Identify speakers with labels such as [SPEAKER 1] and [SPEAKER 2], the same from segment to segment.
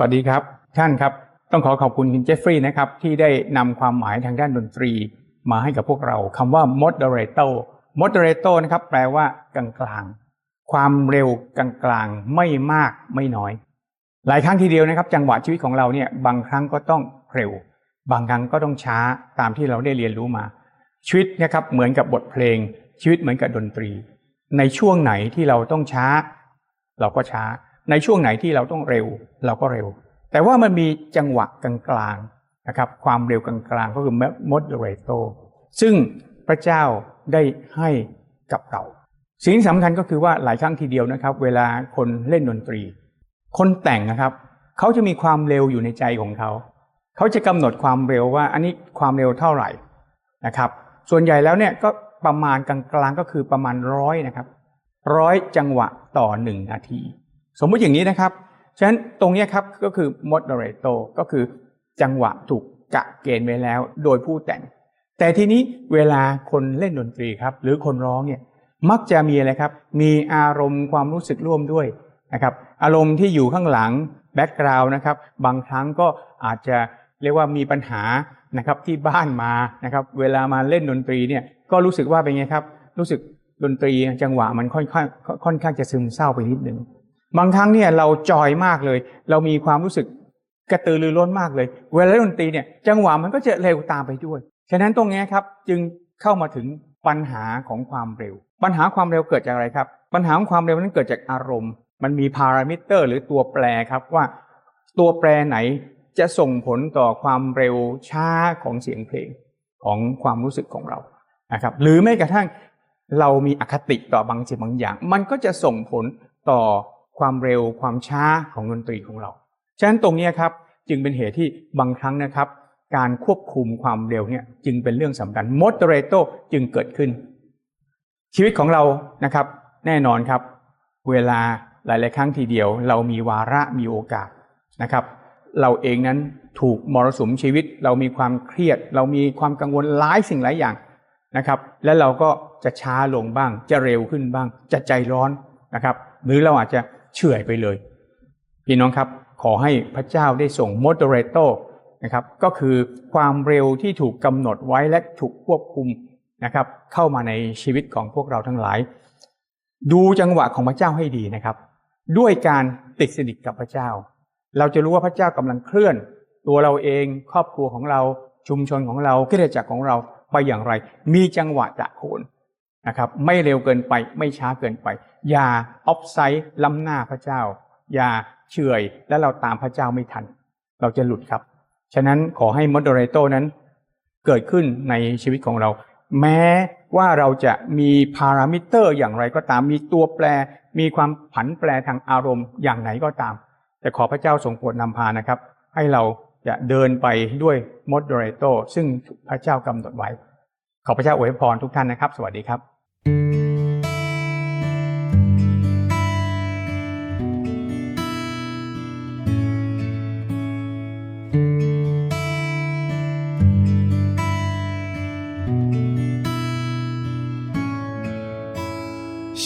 [SPEAKER 1] วัสดีครับท่านครับ ต้องขอขอบคุณคุณเจฟฟรีย์นะครับที่ได้นำความหมายทางด้านดนตรี มาให้กับพวกเราคำว่า moderato moderato นะครับแปลว่ากลางๆ ความเร็วกลางๆ ไม่มากไม่น้อย หลายครั้งทีเดียวนะครับ จังหวะชีวิตของเราเนี่ยบางครั้งก็ต้องเร็ว บางครั้งก็ต้องช้าตามที่เราได้เรียนรู้มา ชีวิตนะครับเหมือนกับบทเพลง ชีวิตเหมือนกับดนตรี ในช่วงไหนที่เราต้องช้า เราก็ช้า ในช่วงไหนที่เราต้องเร็วเราก็เร็ว แต่ว่ามันมีจังหวะกลางๆนะครับความเร็วกลางๆก็คือ moderato ซึ่งพระเจ้าได้ให้กับเรา สิ่งสำคัญก็คือว่าหลายครั้งทีเดียวนะครับ เวลาคนเล่นดนตรี คนแต่งนะครับ เขาจะมีความเร็วอยู่ในใจของเขา เขาจะกำหนดความเร็วว่าอันนี้ความเร็วเท่าไหร่นะครับ ส่วนใหญ่แล้วเนี่ยก็ประมาณกลางๆก็คือประมาณร้อยนะครับร้อยจังหวะต่อหนึ่งนาที สมมุติอย่างนี้นะครับ ฉะนั้นตรงนี้ครับก็คือ moderato ก็คือจังหวะถูกกะเกณฑ์ไว้แล้วโดยผู้แต่ง แต่ทีนี้เวลาคนเล่นดนตรีครับ หรือคนร้องเนี่ยมักจะมีอะไรครับ มีอารมณ์ความรู้สึกร่วมด้วยนะครับ อารมณ์ที่อยู่ข้างหลังแบ็กกราวน์นะครับ บางครั้งก็อาจจะเรียกว่ามีปัญหานะครับที่บ้านมานะครับ เวลามาเล่นดนตรีเนี่ยก็รู้สึกว่าเป็นไงครับ รู้สึกดนตรีจังหวะมันค่อนข้างค่อนข้างจะซึมเศร้าไปนิดหนึ่ง บางครั้งเนี่ยเราจอยมากเลย เรามีความรู้สึกกระตือรือร้นมากเลย เวลาดนตรีเนี่ยจังหวะมันก็จะเร็วตามไปด้วย ฉะนั้นตรงนี้ครับจึงเข้ามาถึงปัญหาของความเร็ว ปัญหาความเร็วเกิดจากอะไรครับ ปัญหาของความเร็วนั้นเกิดจากอารมณ์ มันมีพารามิเตอร์ หรือตัวแปรครับว่า ตัวแปรไหนจะส่งผลต่อความเร็วช้าของเสียงเพลงของความรู้สึกของเรานะครับ หรือแม้กระทั่งเรามีอคติต่อบางสิ่งบางอย่าง มันก็จะส่งผลต่อ ความเร็วความช้าของดนตรีของเรา ฉะนั้นตรงนี้ครับจึงเป็นเหตุที่บางครั้งนะครับ การควบคุมความเร็วเนี่ยจึงเป็นเรื่องสำคัญ moderato จึงเกิดขึ้น ชีวิตของเรานะครับ แน่นอนครับ เวลาหลาย ๆ ครั้งทีเดียว เรามีวาระมีโอกาสนะครับ เราเองนั้นถูกมรสุมชีวิต เรามีความเครียด เรามีความกังวลหลายสิ่งหลายอย่างนะครับ และเราก็จะช้าลงบ้าง จะเร็วขึ้นบ้าง จะใจร้อนนะครับ หรือเราอาจจะ เฉื่อยไปเลย พี่น้องครับขอให้พระเจ้าได้ส่ง moderato นะครับก็คือความเร็วที่ถูกกำหนดไว้และถูกควบคุมนะครับเข้ามาในชีวิตของพวกเราทั้งหลาย ดูจังหวะของพระเจ้าให้ดีนะครับ ด้วยการติดสนิทกับพระเจ้า เราจะรู้ว่าพระเจ้ากำลังเคลื่อน ตัวเราเองครอบครัวของเราชุมชนของเราคริสตจักรของเราไปอย่างไร มีจังหวะจะโคนนะครับไม่เร็วเกินไปไม่ช้าเกินไป อย่าออฟไซด์ล้ำหน้าพระเจ้า อย่าเฉื่อยและเราตามพระเจ้าไม่ทัน เราจะหลุดครับ ฉะนั้นขอให้ moderato นั้น เกิดขึ้นในชีวิตของเรา แม้ว่าเราจะมีพารามิเตอร์อย่างไรก็ตามมีตัวแปร มีความผันแปรทางอารมณ์อย่างไหนก็ตาม แต่ขอพระเจ้าทรงโปรดนำพานะครับ ให้เราจะเดินไปด้วย moderato ซึ่งพระเจ้ากำหนดไว้ ขอพระเจ้าอวยพรทุกท่านนะครับ สวัสดีครับ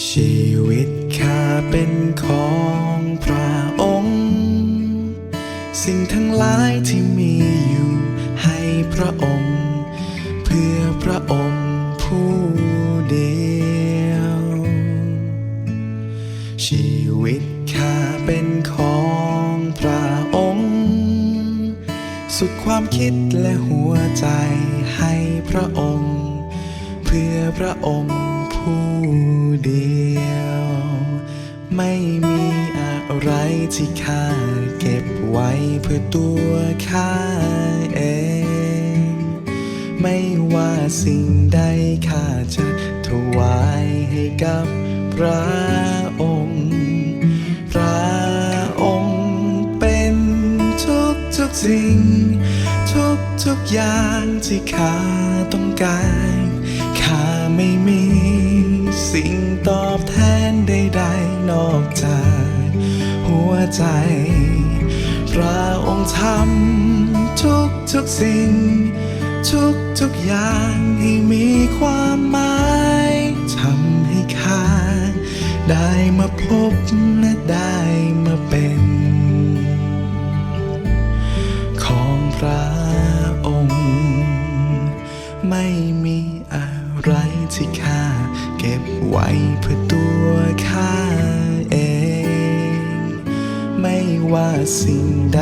[SPEAKER 2] ชีวิตข้าเป็นของพระองค์ สิ่งทั้งหลายที่มีอยู่ให้พระองค์ เพื่อพระองค์ผู้เดียว ชีวิตข้าเป็นของพระองค์ สุดความคิดและหัวใจให้พระองค์ พื่อพระองค์ผู้เดียว ไม่มีอะไรที่ข้าเก็บไว้เพื่อตัวข้าเอง ไม่ว่าสิ่งใดข้าจะถวายให้กับพระองค์ พระองค์เป็นทุกทุกสิ่ง ทุกทุกอย่างที่ข้าต้องการ ไม่มีสิ่งตอบแทนใดๆนอกจากหัวใจ พระองค์ทำทุกทุกๆสิ่ง ทุกทุกๆอย่างให้มีความหมายทำให้ข้าได้มาพบและได้มาเป็น สิ่งใด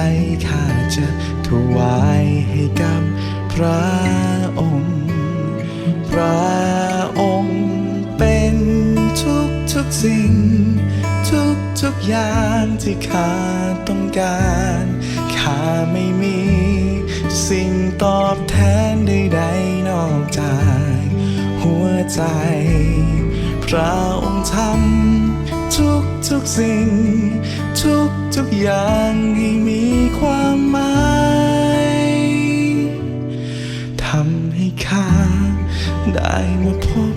[SPEAKER 2] ข้าจะถวายให้กับพระองค์ พระองค์เป็นทุกทุกๆสิ่ง ทุกทุกๆอย่างที่ข้าต้องการข้าไม่มี สิ่งตอบแทนใดๆนอกจาก หัวใจ พระองค์ทำทุก ทุกสิ่ง ทุกทุกอย่างให้มีความหมายทำให้ข้าได้มาพบ